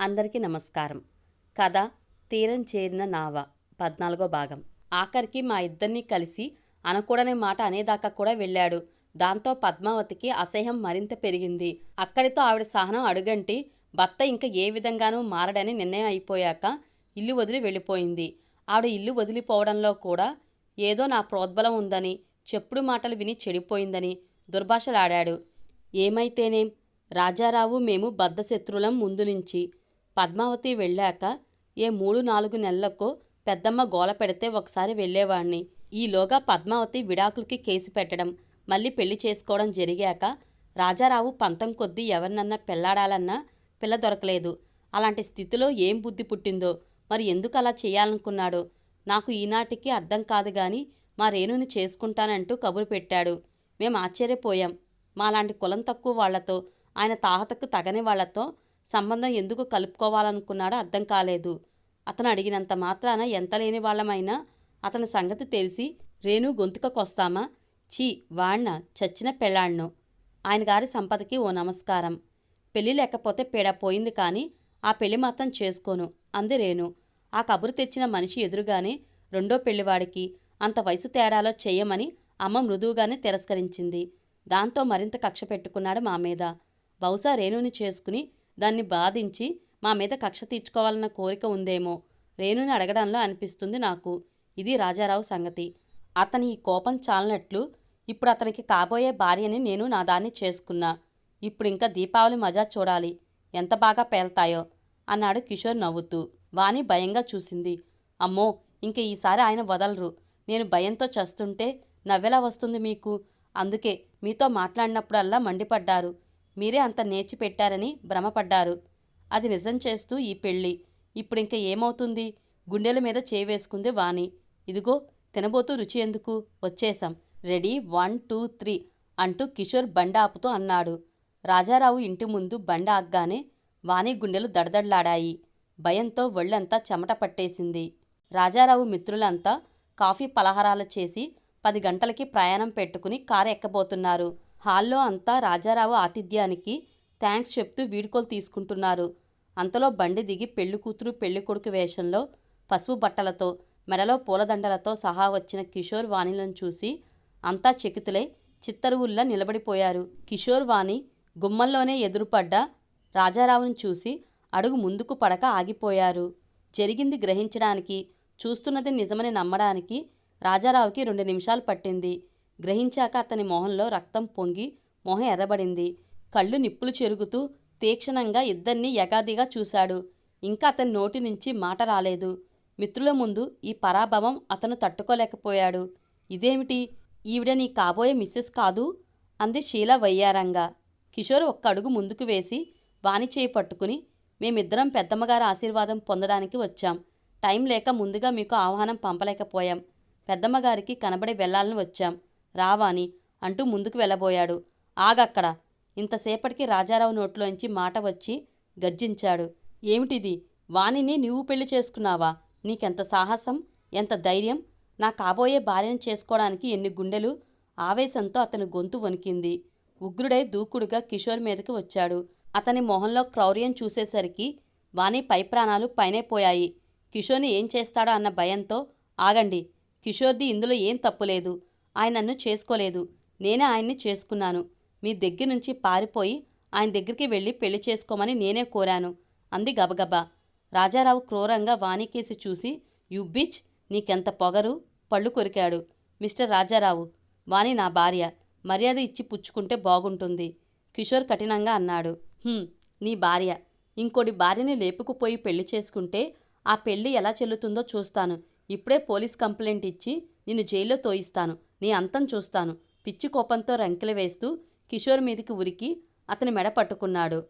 అందరికీ నమస్కారం. కథ తీరం చేరిన నావ పద్నాలుగో భాగం. ఆఖరికి మా ఇద్దరినీ కలిసి అనకూడని మాట అనేదాకా కూడా వెళ్ళాడు. దాంతో పద్మావతికి అసహ్యం మరింత పెరిగింది. అక్కడితో ఆవిడ సహనం అడుగంటి భర్త ఇంకా ఏ విధంగానూ మారడని నిర్ణయం అయిపోయాక ఇల్లు వదిలి వెళ్ళిపోయింది. ఆవిడ ఇల్లు వదిలిపోవడంలో కూడా ఏదో నా ప్రోద్బలం ఉందని చెప్పుడు మాటలు విని చెడిపోయిందని దుర్భాషలాడాడు. ఏమైతేనేం? రాజారావు మేము బద్ధశత్రులం ముందు నుంచి. పద్మావతి వెళ్ళాక ఏ మూడు నాలుగు నెలలకు పెద్దమ్మ గోల పెడితే ఒకసారి వెళ్ళేవాణ్ణి. ఈలోగా పద్మావతి విడాకులకి కేసు పెట్టడం మళ్ళీ పెళ్ళి చేసుకోవడం జరిగాక రాజారావు పంతం కొద్దీ ఎవరినన్నా పెళ్ళాడాలన్నా పిల్ల దొరకలేదు. అలాంటి స్థితిలో ఏం బుద్ధి పుట్టిందో మరి ఎందుకు అలా చేయాలనుకున్నాడో? నాకు ఈనాటికి అర్థం కాదు గాని మా రేణుని చేసుకుంటానంటూ కబురు పెట్టాడు. మేం ఆశ్చర్యపోయాం. మాలాంటి కులం తక్కువ వాళ్ళతో ఆయన తాహతకు తగని వాళ్ళతో సంబంధం ఎందుకు కలుపుకోవాలనుకున్నాడో అర్థం కాలేదు. అతను అడిగినంత మాత్రాన ఎంత లేని వాళ్ళమైనా అతని సంగతి తెలిసి రేణు గొంతుకొస్తామా చీ వాణ్ణ చచ్చిన పెళ్ళాణ్ణు ఆయన గారి సంపదకి ఓ నమస్కారం. పెళ్ళి లేకపోతే పేడ పోయింది కానీ ఆ పెళ్ళి మాత్రం చేసుకోను అంది రేణు. ఆ కబురు తెచ్చిన మనిషి ఎదురుగానే రెండో పెళ్ళివాడికి అంత వయసు తేడాలో చెయ్యమని అమ్మ మృదువుగానే తిరస్కరించింది. దాంతో మరింత కక్ష పెట్టుకున్నాడు మా మీద. బహుశా రేణుని చేసుకుని దాన్ని బాధించి మా మీద కక్ష తీర్చుకోవాలన్న కోరిక ఉందేమో రేణుని అడగడంలో అనిపిస్తుంది నాకు. ఇది రాజారావు సంగతి. అతని ఈ కోపం చాలినట్లు ఇప్పుడు అతనికి కాబోయే భార్యని నేను నా దాన్ని చేసుకున్నా. ఇప్పుడు ఇంకా దీపావళి మజా చూడాలి. ఎంత బాగా పేల్తాయో అన్నాడు కిషోర్ నవ్వుతూ. వాణి భయంగా చూసింది. అమ్మో ఇంక ఈసారి ఆయన వదలరు. నేను భయంతో చస్తుంటే నవ్వెలా వస్తుంది మీకు? అందుకే మీతో మాట్లాడినప్పుడల్లా మండిపడ్డారు. మీరే అంత నేర్చి పెట్టారని భ్రమపడ్డారు. అది నిజం చేస్తూ ఈ పెళ్ళి. ఇప్పుడింక ఏమవుతుంది? గుండెల మీద చేవేసుకుంది వాణి. ఇదిగో తినబోతూ రుచి ఎందుకు? వచ్చేశాం. రెడీ? వన్ టూ త్రీ అంటూ కిషోర్ బండ ఆపుతూ అన్నాడు. రాజారావు ఇంటి ముందు బండ ఆగ్గానే వాణి గుండెలు దడదడలాడాయి. భయంతో ఒళ్ళంతా చెమట పట్టేసింది. రాజారావు మిత్రులంతా కాఫీ పలహారాలు చేసి పది గంటలకి ప్రయాణం పెట్టుకుని కారు ఎక్కబోతున్నారు హాల్లో అంతా రాజారావు ఆతిథ్యానికి థ్యాంక్స్ చెప్తూ వీడుకోలు తీసుకుంటున్నారు. అంతలో బండి దిగి పెళ్ళి కూతురు పెళ్ళి కొడుకు వేషంలో పసుపు బట్టలతో మెడలో పూలదండలతో సహా వచ్చిన కిషోర్ వాణిలను చూసి అంతా చెకితులై చిత్తరువుల్లా నిలబడిపోయారు. కిషోర్ వాణి గుమ్మంలోనే ఎదురుపడ్డ రాజారావును చూసి అడుగు ముందుకు పడక ఆగిపోయారు. జరిగింది గ్రహించడానికి చూస్తున్నది నిజమని నమ్మడానికి రాజారావుకి రెండు నిమిషాలు పట్టింది. గ్రహించాక అతని మొహంలో రక్తం పొంగి మొహం ఎర్రబడింది. కళ్ళు నిప్పులు చెరుగుతూ తీక్షణంగా ఇద్దరినీ యగాదిగా చూశాడు. ఇంకా అతని నోటి నుంచి మాట రాలేదు. మిత్రుల ముందు ఈ పరాభవం అతను తట్టుకోలేకపోయాడు. ఇదేమిటి? ఈవిడ నీ కాబోయే మిస్సెస్ కాదు? అంది షీల వయ్యారంగా. కిషోర్ ఒక్క అడుగు ముందుకు వేసి వాణి చేయి పట్టుకుని మేమిద్దరం పెద్దమ్మగారి ఆశీర్వాదం పొందడానికి వచ్చాం. టైం లేక ముందుగా మీకు ఆహ్వానం పంపలేకపోయాం. పెద్దమ్మగారికి కనబడి వెళ్ళాలని వచ్చాం. రావాని అంటూ ముందుకు వెళ్ళబోయాడు. ఆగక్కడ. ఇంతసేపటికి రాజారావు నోట్లోంచి మాట వచ్చి గర్జించాడు. ఏమిటిది? వాణిని నీవు పెళ్ళి చేసుకున్నావా? నీకెంత సాహసం? ఎంత ధైర్యం? నా కాబోయే భార్యను చేసుకోవడానికి ఎన్ని గుండెలు? ఆవేశంతో అతని గొంతు వణికింది. ఉగ్రుడై దూకుడుగా కిషోర్ మీదకి వచ్చాడు. అతని మొహంలో క్రౌర్యం చూసేసరికి వాణి పై ప్రాణాలు పైనే పోయాయి. కిషోర్ని ఏం చేస్తాడో అన్న భయంతో ఆగండి. కిషోర్ది ఇందులో ఏం తప్పులేదు. ఆయన నన్ను చేసుకోలేదు. నేనే ఆయన్ని చేసుకున్నాను. మీ దగ్గర నుంచి పారిపోయి ఆయన దగ్గరికి వెళ్ళి పెళ్ళి చేసుకోమని నేనే కోరాను. అంది గబగబా. రాజారావు క్రూరంగా వాణికేసి చూసి యు బిచ్ నీకెంత పొగరు? పళ్ళు కొరికాడు. మిస్టర్ రాజారావు వాణి నా భార్య. మర్యాద ఇచ్చి పుచ్చుకుంటే బాగుంటుంది. కిషోర్ కఠినంగా అన్నాడు. నీ భార్య. ఇంకోటి భార్యని లేపుకుపోయి పెళ్ళి చేసుకుంటే ఆ పెళ్ళి ఎలా చెల్లుతుందో చూస్తాను. ఇప్పుడే పోలీస్ కంప్లైంట్ ఇచ్చి నిన్ను జైల్లో తోయిస్తాను. నీ అంతం చూస్తాను. పిచ్చి కోపంతో రంకెలు వేస్తూ కిషోర్ మీదికి ఉరికి అతని మెడ పట్టుకున్నాడు.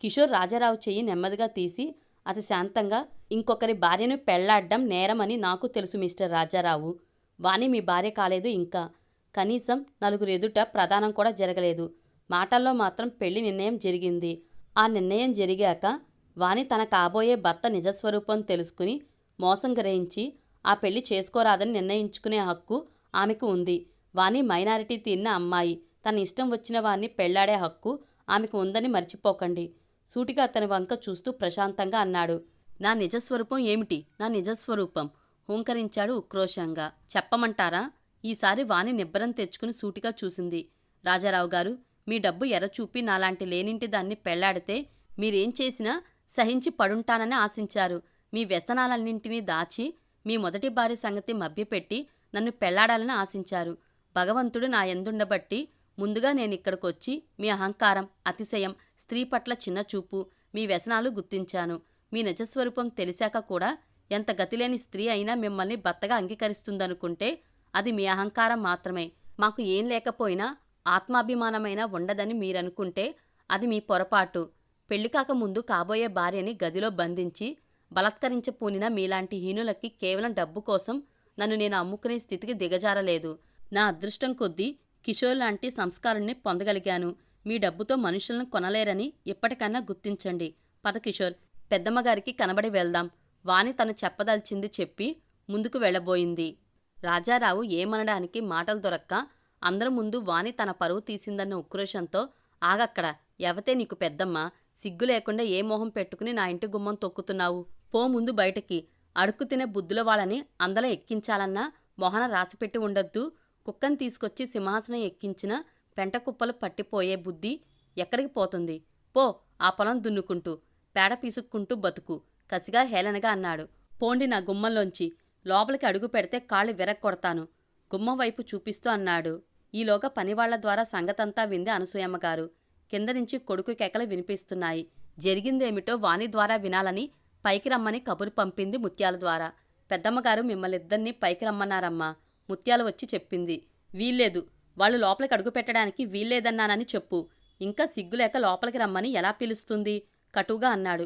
కిషోర్ రాజారావు చెయ్యి నెమ్మదిగా తీసి అతి శాంతంగా ఇంకొకరి భార్యను పెళ్ళాడ్డం నేరమని నాకు తెలుసు మిస్టర్ రాజారావు. వాణి మీ భార్య కాలేదు ఇంకా. కనీసం నలుగురు ఎదుట ప్రదానం కూడా జరగలేదు. మాటల్లో మాత్రం పెళ్ళి నిర్ణయం జరిగింది. ఆ నిర్ణయం జరిగాక వాణి తన కాబోయే భర్త నిజస్వరూపం తెలుసుకుని మోసం గ్రహించి ఆ పెళ్ళి చేసుకోరాదని నిర్ణయించుకునే హక్కు ఆమెకు ఉంది. వాణి మైనారిటీ తిన్న అమ్మాయి. తన ఇష్టం వచ్చిన వాణ్ణి పెళ్ళాడే హక్కు ఆమెకు ఉందని మర్చిపోకండి. సూటిగా అతని వంక చూస్తూ ప్రశాంతంగా అన్నాడు. నా నిజస్వరూపం ఏమిటి? నా నిజస్వరూపం. హూంకరించాడు ఉక్రోషంగా. చెప్పమంటారా? ఈసారి వాణి నిబ్బరం తెచ్చుకుని సూటిగా చూసింది. రాజారావు గారు మీ డబ్బు ఎర్రచూపి నాలాంటి లేనింటి దాన్ని పెళ్ళాడితే మీరేం చేసినా సహించి పడుంటానని ఆశించారు. మీ వ్యసనాలన్నింటినీ దాచి మీ మొదటి భార్య సంగతి మభ్యపెట్టి నన్ను పెళ్ళాడాలని ఆశించారు. భగవంతుడు నా ఎందుండబట్టి ముందుగా నేనిక్కడికొచ్చి మీ అహంకారం అతిశయం స్త్రీ పట్ల చిన్నచూపు మీ వ్యసనాలు గుర్తించాను. మీ నిజస్వరూపం తెలిసాక కూడా ఎంత గతిలేని స్త్రీ అయినా మిమ్మల్ని భర్తగా అంగీకరిస్తుందనుకుంటే అది మీ అహంకారం మాత్రమే. మాకు ఏం లేకపోయినా ఆత్మాభిమానమైనా ఉండదని మీరనుకుంటే అది మీ పొరపాటు. పెళ్ళికాక ముందు కాబోయే భార్యని గదిలో బంధించి బలత్కరించపూనిన మీలాంటి హీనులకి కేవలం డబ్బు కోసం నన్ను నేను అమ్ముకునే స్థితికి దిగజారలేదు. నా అదృష్టం కొద్దీ కిషోర్ లాంటి సంస్కారాన్ని పొందగలిగాను. మీ డబ్బుతో మనుషులను కొనలేరని ఇప్పటికన్నా గుర్తించండి. పద కిషోర్ పెద్దమ్మగారికి కనబడి వెళ్దాం. వాణి తను చెప్పదలిచింది చెప్పి ముందుకు వెళ్ళబోయింది. రాజారావు ఏమనడానికి మాటలు దొరక్క అందరి ముందు వాణి తన పరువు తీసిందన్న ఉక్రోషంతో ఆగక్కడ ఎవతే నీకు పెద్దమ్మ? సిగ్గు లేకుండా ఏ మొహం పెట్టుకుని నా ఇంటి గుమ్మం తొక్కుతున్నావు? పో ముందు బయటకి. అడుక్కు తినే బుద్ధుల వాళ్ళని అందలో ఎక్కించాలన్నా మొహన రాసిపెట్టి ఉండొద్దు. కుక్కను తీసుకొచ్చి సింహాసనం ఎక్కించిన పెంట కుప్పలు పట్టిపోయే బుద్ధి ఎక్కడికి పోతుంది? పో ఆ పొలం దున్నుకుంటూ పేడ పీసుక్కుంటూ బతుకు కసిగా హేళనగా అన్నాడు. పోండి నా గుమ్మంలోంచి లోపలికి అడుగు పెడితే కాళ్ళు విరక్కొడతాను గుమ్మం వైపు చూపిస్తూ అన్నాడు. ఈలోగా పనివాళ్ళ ద్వారా సంగతంతా వింది అనసూయమ్మగారు కింద నుంచి కొడుకు కేకలు వినిపిస్తున్నాయి. జరిగిందేమిటో వాణి ద్వారా వినాలని పైకి రమ్మని కబురు పంపింది ముత్యాల ద్వారా. పెద్దమ్మగారు మిమ్మల్నిద్దరినీ పైకి రమ్మన్నారమ్మా. ముత్యాలు వచ్చి చెప్పింది వీల్లేదు. వాళ్ళు లోపలికి అడుగు పెట్టడానికి వీల్లేదన్నానని చెప్పు. ఇంకా సిగ్గులేక లోపలికి రమ్మని ఎలా పిలుస్తుంది? కటుగా అన్నాడు.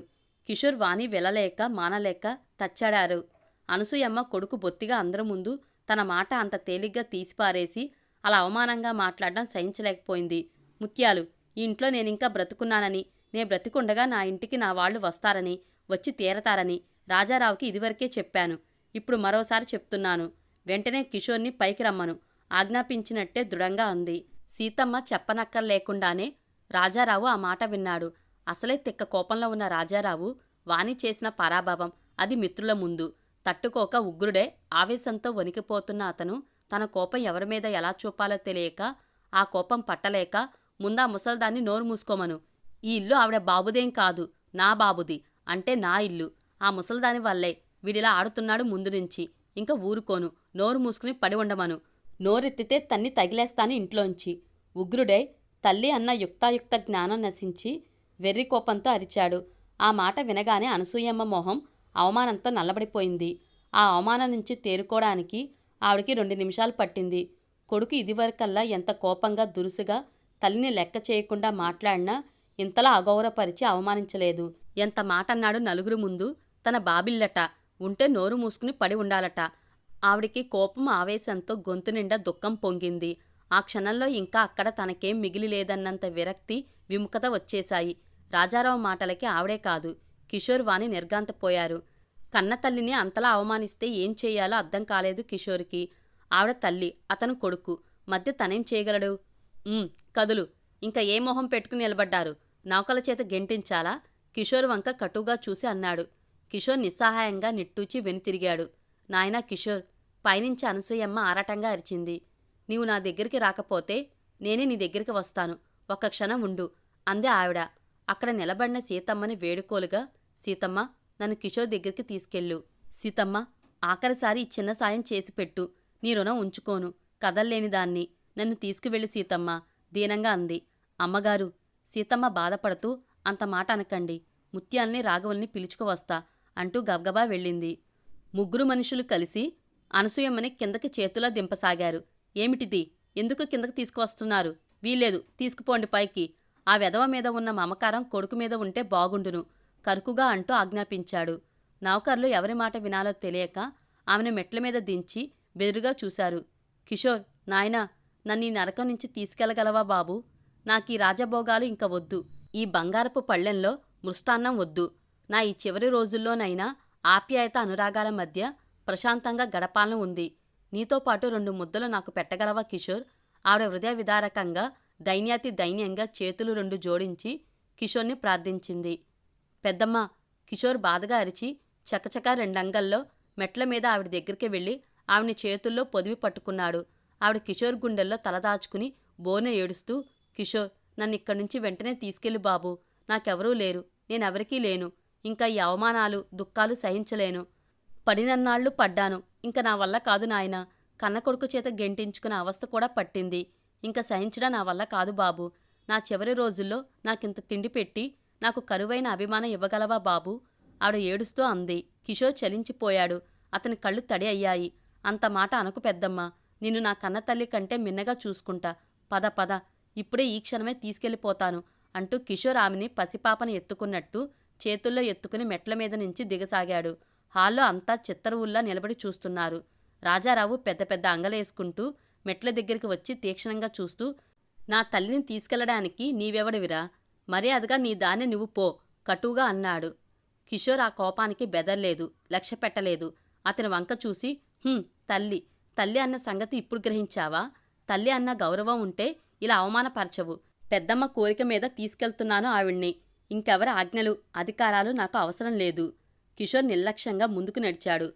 కిషోర్ వాణి వెళ్ళలేక మానలేక తచ్చాడారు. అనసూయమ్మ కొడుకు బొత్తిగా అందరి ముందు తన మాట అంత తేలిగ్గా తీసిపారేసి అలా అవమానంగా మాట్లాడడం సహించలేకపోయింది. ముత్యాలు ఈ ఇంట్లో నేనింకా బ్రతుకున్నానని నే బ్రతికుండగా నా ఇంటికి నా వాళ్ళు వస్తారని వచ్చి తీరతారని రాజారావుకి ఇదివరకే చెప్పాను. ఇప్పుడు మరోసారి చెప్తున్నాను. వెంటనే కిషోర్ని పైకి రమ్మను. ఆజ్ఞాపించినట్టే దృఢంగా అంది. సీతమ్మ చెప్పనక్కర్లేకుండానే రాజారావు ఆ మాట విన్నాడు. అసలే తిక్క కోపంలో ఉన్న రాజారావు వాణి చేసిన పరాభవం అది మిత్రుల ముందు. తట్టుకోక ఉగ్రుడే ఆవేశంతో వణికిపోతున్న అతను తన కోపం ఎవరి మీద ఎలా చూపాలో తెలియక ఆ కోపం పట్టలేక ముందా ముసల్దాన్ని నోరు మూసుకోమను. ఈ ఇల్లు ఆవిడ బాబుదేం కాదు నా బాబుది. అంటే నా ఇల్లు. ఆ ముసల్దాని వల్లే. వీడిలా ఆడుతున్నాడు ముందు నుంచి. ఇంకా ఊరుకోను. నోరు మూసుకుని పడి ఉండమను. నోరెత్తితే తన్ని తగిలేస్తాను ఇంట్లోంచి. ఉగ్రుడై తల్లి అన్న యుక్తాయుక్త జ్ఞానం నశించి వెర్రి కోపంతో అరిచాడు. ఆ మాట వినగానే అనసూయమ్మ మొహం అవమానంతో నల్లబడిపోయింది. ఆ అవమానం నుంచి తేరుకోవడానికి ఆవిడికి రెండు నిమిషాలు పట్టింది. కొడుకు ఇదివరకల్లా ఎంత కోపంగా దురుసుగా తల్లిని లెక్క చేయకుండా మాట్లాడినా ఇంతలా అగౌరవపరిచి అవమానించలేదు. ఎంత మాట అన్నాడు నలుగురు ముందు? తన బాబిల్లట ఉంటే నోరు మూసుకుని పడి ఉండాలట. ఆవిడికి కోపం ఆవేశంతో గొంతు నిండా దుఃఖం పొంగింది. ఆ క్షణంలో ఇంకా అక్కడ తనకేం మిగిలి లేదన్నంత విరక్తి విముఖత వచ్చేశాయి. రాజారావు మాటలకి ఆవిడే కాదు. కిషోర్ వాణి నిర్గాంతపోయారు కన్న తల్లిని అంతలా అవమానిస్తే ఏం చేయాలో అర్థం కాలేదు కిషోర్కి. ఆవిడ తల్లి అతను కొడుకు. మధ్య తనేం చేయగలడు? కదులు. ఇంకా ఏ మొహం పెట్టుకుని నిలబడ్డారు? నౌకల చేత గెంటించాలా? కిషోర్ వంక కటుగా చూసి అన్నాడు. కిషోర్ నిస్సహాయంగా నిట్టూచి వెనుతిరిగాడు నాయనా కిషోర్ పైనుంచి అనసూయమ్మ ఆరాటంగా అరిచింది. నీవు నా దగ్గరికి రాకపోతే నేనే నీ దగ్గరికి వస్తాను. ఒక్క క్షణం ఉండు అందే ఆవిడ. అక్కడ నిలబడిన సీతమ్మని వేడుకోలుగా సీతమ్మ నన్ను కిషోర్ దగ్గరికి తీసుకెళ్ళు. సీతమ్మ ఆఖరిసారి ఈ చిన్న సాయం చేసి పెట్టు. నీ రుణం ఉంచుకోను. కదల్లేని దాన్ని. నన్ను తీసుకువెళ్ళు సీతమ్మ దీనంగా అంది. అమ్మగారు సీతమ్మ బాధపడుతూ అంత మాట అనకండి. ముత్యాల్ని రాఘవల్ని పిలుచుకువస్తా అంటూ గబగబా వెళ్ళింది. ముగ్గురు మనుషులు కలిసి అనసూయమ్మని కిందకి చేతులా దింపసాగారు. ఏమిటిది? ఎందుకు కిందకి తీసుకువస్తున్నారు? వీల్లేదు తీసుకుపోండి పైకి. ఆ వెధవ మీద ఉన్న మమకారం కొడుకు మీద ఉంటే బాగుండును కరుకుగా అంటూ ఆజ్ఞాపించాడు. నౌకర్లు ఎవరి మాట వినాలో తెలియక ఆమెను మెట్ల మీద దించి బెదురుగా చూశారు. కిషోర్ నాయనా నన్ను ఈ నరకం నుంచి తీసుకెళ్ళగలవా బాబు? నాకీ రాజభోగాలు ఇంక వద్దు. ఈ బంగారపు పళ్ళెంలో మృష్టాన్నం వద్దు. నా ఈ చివరి రోజుల్లోనైనా ఆప్యాయత అనురాగాల మధ్య ప్రశాంతంగా గడపాలను ఉంది. నీతో పాటు రెండు ముద్దలు నాకు పెట్టగలవా కిషోర్? ఆవిడ హృదయ విదారకంగా దైన్యాతి దైన్యంగా చేతులు రెండు జోడించి కిషోర్ని ప్రార్థించింది. పెద్దమ్మ కిషోర్ బాధగా అరిచి చకచకా రెండంగల్లో మెట్ల మీద ఆవిడ దగ్గరికి వెళ్ళి ఆవిడని చేతుల్లో పొదివి పట్టుకున్నాడు. ఆవిడ కిషోర్ గుండెల్లో తలదాచుకుని బోన ఏడుస్తూ కిషోర్ నన్ను ఇక్కడి నుంచి వెంటనే తీసుకెళ్ళి బాబు. నాకెవరూ లేరు. నేనెవరికీ లేను. ఇంకా ఈ అవమానాలు దుఃఖాలు సహించలేను. పడినన్నాళ్ళు పడ్డాను. ఇంక నా వల్ల కాదు నాయనా. కన్న కొడుకు చేత గెంటించుకునే అవస్థ కూడా పట్టింది. ఇంకా సహించడం నా వల్ల కాదు బాబు. నా చివరి రోజుల్లో నాకింత తిండి పెట్టి నాకు కరువైన అభిమానం ఇవ్వగలవా బాబు? ఆవిడ ఏడుస్తూ అంది. కిషోర్ చలించిపోయాడు. అతని కళ్ళు తడి అయ్యాయి. అంత మాట అనకు పెద్దమ్మ. నిన్ను నా కన్న తల్లి కంటే మిన్నగా చూసుకుంటా. పద పద. ఇప్పుడే ఈ క్షణమే తీసుకెళ్ళిపోతాను అంటూ కిషోర్ ఆమెని పసిపాపను ఎత్తుకున్నట్టు చేతుల్లో ఎత్తుకుని మెట్ల మీద నుంచి దిగసాగాడు. హాల్లో అంతా చిత్తరువుల్లా నిలబడి చూస్తున్నారు. రాజారావు పెద్ద పెద్ద అంగలేసుకుంటూ మెట్ల దగ్గరికి వచ్చి తీక్షణంగా చూస్తూ నా తల్లిని తీసుకెళ్ళడానికి నీవెవడివిరా? మర్యాదగా నీ దాన్ని నువ్వు పో కటువుగా అన్నాడు. కిషోర్ ఆ కోపానికి బెదర్లేదు లక్ష్య పెట్టలేదు. అతని వంక చూసి హుం తల్లి తల్లి అన్న సంగతి ఇప్పుడు గ్రహించావా? తల్లి అన్న గౌరవం ఉంటే ఇలా అవమానపరచవు. పెద్దమ్మ కోరిక మీద తీసుకెళ్తున్నాను ఆవిడ్ని. ఇంకెవరి ఆజ్ఞలు అధికారాలు నాకు అవసరం లేదు. కిషోర్ నిర్లక్ష్యంగా ముందుకు నడిచాడు.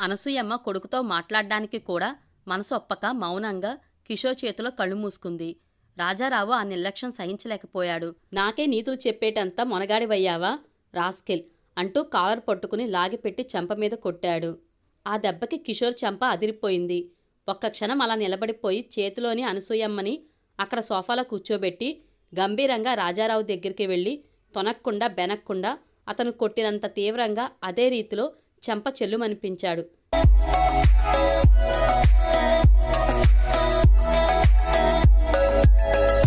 అనసూయమ్మ కొడుకుతో మాట్లాడ్డానికి కూడా మనసొప్పక మౌనంగా కిషోర్ చేతిలో కళ్ళు మూసుకుంది. రాజారావు ఆ నిర్లక్ష్యం సహించలేకపోయాడు. నాకే నీతులు చెప్పేటంత మొనగాడివయ్యావా? రాస్కెల్ అంటూ కాలర్ పట్టుకుని లాగిపెట్టి చెంప మీద కొట్టాడు. ఆ దెబ్బకి కిషోర్ చెంప అదిరిపోయింది. ఒక్క క్షణం అలా నిలబడిపోయి చేతిలోని అనసూయమ్మని అక్కడ సోఫాలో కూర్చోబెట్టి గంభీరంగా రాజారావు దగ్గరికి వెళ్ళి తొనక్కుండా బెనక్కుండా అతను కొట్టినంత తీవ్రంగా అదే రీతిలో చెంప చెల్లుమనిపించాడు.